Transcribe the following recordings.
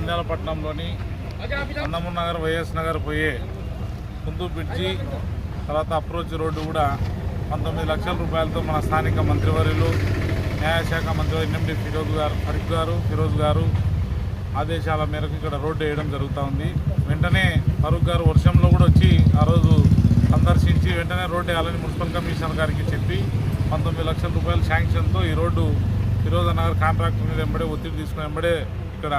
పట్టణంలోని అన్నమూర్ నగర్ వైఎస్ నగర్ పోయే కుందు బ్రిడ్జి తర్వాత అప్రోచ్ రోడ్డు కూడా పంతొమ్మిది లక్షల రూపాయలతో మన స్థానిక మంత్రివర్యులు న్యాయశాఖ మంత్రి ఎన్ఎండి ఫిరోజ్ గారు ఫరీక్ గారు ఫిరోజ్ గారు ఆదేశాల మేరకు ఇక్కడ రోడ్డు వేయడం జరుగుతూ ఉంది. వెంటనే ఫరూక్ గారు వర్షంలో కూడా వచ్చి ఆ రోజు సందర్శించి వెంటనే రోడ్డు వేయాలని మున్సిపల్ కమిషనర్ గారికి చెప్పి పంతొమ్మిది లక్షల రూపాయల శాంక్షన్తో ఈ రోడ్డు ఫిరోజ్ నగర్ కాంట్రాక్టర్ మీద వెంబడే ఒత్తిడి తీసుకుని వెంబడే ఇక్కడ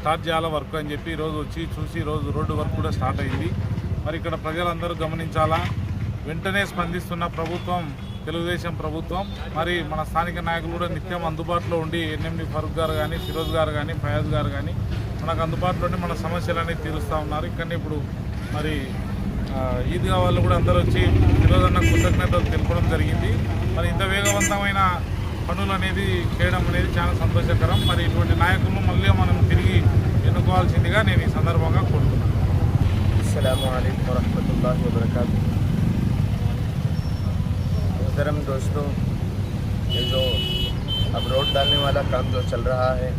స్టార్ట్ చేయాల వర్క్ అని చెప్పి ఈరోజు వచ్చి చూసి ఈరోజు రోడ్డు వర్క్ కూడా స్టార్ట్ అయింది. మరి ఇక్కడ ప్రజలందరూ గమనించాలా? వెంటనే స్పందిస్తున్న ప్రభుత్వం తెలుగుదేశం ప్రభుత్వం మరి మన స్థానిక నాయకులు కూడా నిత్యం అందుబాటులో ఉండి ఎన్ఎండి ఫరూక్ గారు కానీ ఫిరోజ్ గారు కానీ ఫయాజ్ గారు కానీ మనకు అందుబాటులో ఉండి మన సమస్యలన్నీ తీరుస్తూ ఉన్నారు. ఇక్కడ ఇప్పుడు మరి ఈద్గా వాళ్ళు కూడా అందరూ వచ్చి ఫిరోజ్ అన్న కృతజ్ఞతలు తెలపడం జరిగింది. మరి ఇంత వేగవంతమైన పనులు అనేది చేయడం అనేది చాలా సంతోషకరం మరి ఇటువంటి నాయకులను మళ్ళీ మనం తిరిగి ఎన్నుకోవాల్సిందిగా నేను ఈ సందర్భంగా కోరుతున్నాను अल्लाम वरहमल वर्क मोहतरम दोस्तों ये जो अब रोड डालने वाला काम जो चल रहा है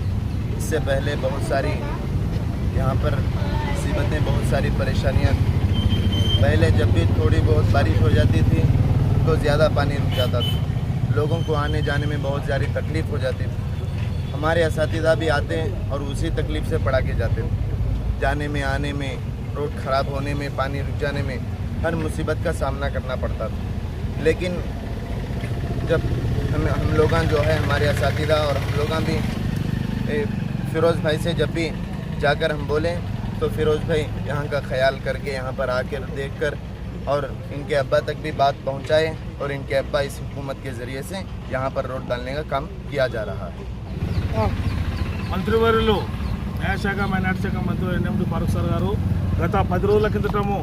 इससे पहले बहुत सारी यहाँ पर मुसीबतें बहुत सारी परेशानियाँ पहले जब भी थोड़ी बहुत बारिश हो जाती थी तो ज़्यादा पानी रुक जाता था लोगों को आने जाने में बहुत ज़्यादा तकलीफ़ हो जाती थी। हमारे इस भी आते हैं और उसी तकलीफ़ से पढ़ा के जाते थे जाने में, आने में, रोड ख़राब होने में, पानी रुक जाने में हर मुसीबत का सामना करना पड़ता था। लेकिन जब हम हम लोग जो है, हमारे इस और हम लोग भी फिरोज़ भाई से जब भी जाकर हम बोलें तो फिरोज़ भाई यहाँ का ख्याल करके यहाँ पर आकर देख कर और इनके अब्बा तक भी बात पहुँचाए और इनके अब्बा इस हुकूमत के ज़रिए से यहाँ पर रोड डालने का काम किया जा रहा है మంత్రివర్యులు న్యాయశాఖ మైనార్టీ శాఖ మంత్రి ఎన్ఎండి ఫారూక్ సార్ గారు గత పది రోజుల కిందటము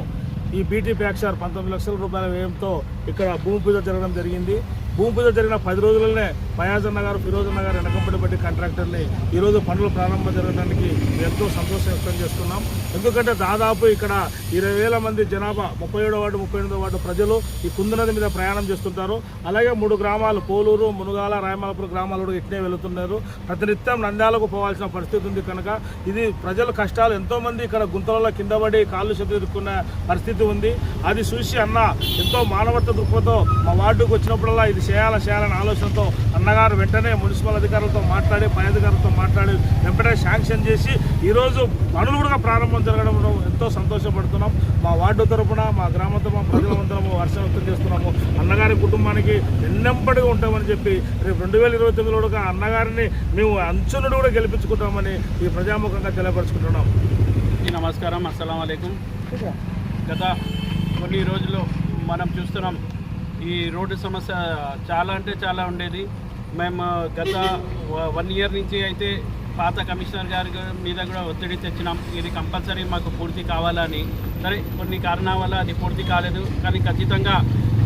ఈ బీటీ ప్యాక్షర్ పంతొమ్మిది లక్షల రూపాయల వ్యయంతో ఇక్కడ భూమి పూజ జరగడం జరిగింది. భూమి పూజ జరిగిన పది రోజులనే ఫయాజన్న గారు ఫిరోజన్న గారు వెనకంపడి బట్టి కాంట్రాక్టర్ని ఈరోజు పనులు ప్రారంభం జరగడానికి ఎంతో సంతోషం వ్యక్తం చేస్తున్నాం. ఎందుకంటే దాదాపు ఇక్కడ ఇరవై వేల మంది జనాభా ముప్పై ఏడో వార్డు ముప్పై ఎనిమిదో వార్డు ప్రజలు ఈ కుందనది మీద ప్రయాణం చేస్తుంటారు. అలాగే మూడు గ్రామాలు పోలూరు మునుగాల రాయమలపురం గ్రామాలు కూడా ఇట్నే వెళుతున్నారు. ప్రతినిత్యం నంద్యాలకు పోవాల్సిన పరిస్థితి ఉంది కనుక ఇది ప్రజల కష్టాలు. ఎంతోమంది ఇక్కడ గుంతలలో కింద పడి కాళ్ళు చెదురుకున్న పరిస్థితి ఉంది. అది చూసి అన్న ఎంతో మానవత్వం దృక్పథంతో మా వార్డుకు వచ్చినప్పుడల్లా ఇది చేయాలా చేయాలనే ఆలోచనతో అన్నగారు వెంటనే మున్సిపల్ అధికారులతో మాట్లాడి పై అధికారులతో మాట్లాడి వెంటనే శాంక్షన్ చేసి ఈరోజు పనులు కూడా ప్రారంభం జరగడంలో ఎంతో సంతోషపడుతున్నాం. మా వార్డు తరపున మా గ్రామంతో మా ప్రజలందరము హర్షం వ్యక్తం చేస్తున్నాము. అన్నగారి కుటుంబానికి ఎన్నెంపటిగా ఉంటామని చెప్పి రేపు రెండు వేల ఇరవై తొమ్మిదిలో కూడా అన్నగారిని మేము అంచునుడు కూడా గెలిపించుకుంటామని ఈ ప్రజాముఖంగా తెలియపరుచుకుంటున్నాం. నమస్కారం అస్సలం అయికం గత కొన్ని రోజులు మనం చూస్తున్నాం ఈ రోడ్డు సమస్య చాలా అంటే చాలా ఉండేది. మేము గత వన్ ఇయర్ నుంచి అయితే పాత కమిషనర్ గారి మీద కూడా ఒత్తిడి తెచ్చినాం. ఇది కంపల్సరీ మాకు పూర్తి కావాలని. సరే కొన్ని కారణాల వల్ల అది పూర్తి కాలేదు. కానీ ఖచ్చితంగా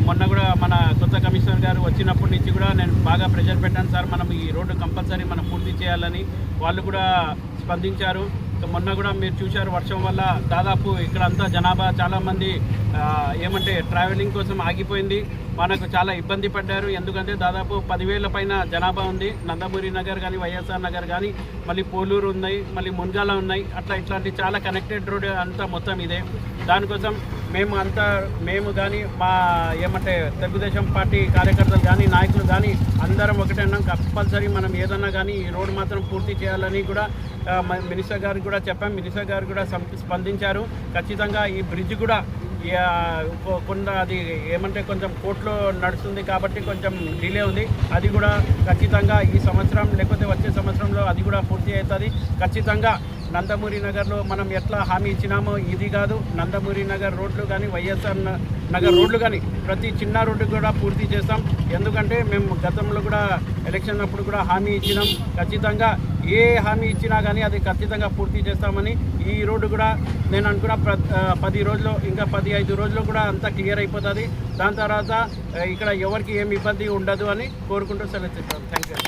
మొన్న కూడా మన కొత్త కమిషనర్ గారు వచ్చినప్పటి నుంచి కూడా నేను బాగా ప్రెషర్ పెట్టాను. సార్ మనం ఈ రోడ్డు కంపల్సరీ మనం పూర్తి చేయాలని వాళ్ళు కూడా స్పందించారు. మొన్న కూడా మీరు చూశారు వర్షం వల్ల దాదాపు ఇక్కడ అంతా జనాభా చాలామంది ఏమంటే ట్రావెలింగ్ కోసం ఆగిపోయింది. మనకు చాలా ఇబ్బంది పడ్డారు. ఎందుకంటే దాదాపు పదివేల పైన జనాభా ఉంది. నందమూరి నగర్ కానీ వైఎస్ఆర్ నగర్ కానీ మళ్ళీ పోలూరు ఉన్నాయి మళ్ళీ మున్గాల ఉన్నాయి. అట్లా ఇట్లాంటి చాలా కనెక్టెడ్ రోడ్ అంతా మొత్తం ఇదే. దానికోసం మేము అంతా మేము కానీ మా ఏమంటే తెలుగుదేశం పార్టీ కార్యకర్తలు కానీ నాయకులు కానీ అందరం ఒకటే కంపల్సరీ మనం ఏదన్నా కానీ ఈ రోడ్డు మాత్రం పూర్తి చేయాలని కూడా మినిస్టర్ గారికి కూడా చెప్పాం. మినిస్టర్ గారు కూడా స్పందించారు. ఖచ్చితంగా ఈ బ్రిడ్జ్ కూడా కొంత అది ఏమంటే కొంచెం కోర్టులో నడుస్తుంది కాబట్టి కొంచెం డిలే ఉంది. అది కూడా ఖచ్చితంగా ఈ సంవత్సరం లేకపోతే వచ్చే సంవత్సరంలో అది కూడా పూర్తి అవుతుంది. ఖచ్చితంగా నందమూరి నగర్లో మనం ఎట్లా హామీ ఇచ్చినామో ఇది కాదు. నందమూరి నగర్ రోడ్లు కానీ వైఎస్ఆర్ నగర్ రోడ్లు కానీ ప్రతి చిన్న రోడ్డు కూడా పూర్తి చేస్తాం. ఎందుకంటే మేము గతంలో కూడా ఎలక్షన్ అప్పుడు కూడా హామీ ఇచ్చినాం. ఖచ్చితంగా ఏ హామీ ఇచ్చినా కానీ అది ఖచ్చితంగా పూర్తి చేస్తామని ఈ రోడ్డు కూడా నేను అనుకున్న ప్ర పది రోజులు ఇంకా పది ఐదు రోజులు కూడా అంతా క్లియర్ అయిపోతుంది. దాని తర్వాత ఇక్కడ ఎవరికి ఏమి ఇబ్బంది ఉండదు అని కోరుకుంటూ సెలవు చేస్తాను థ్యాంక్ యూ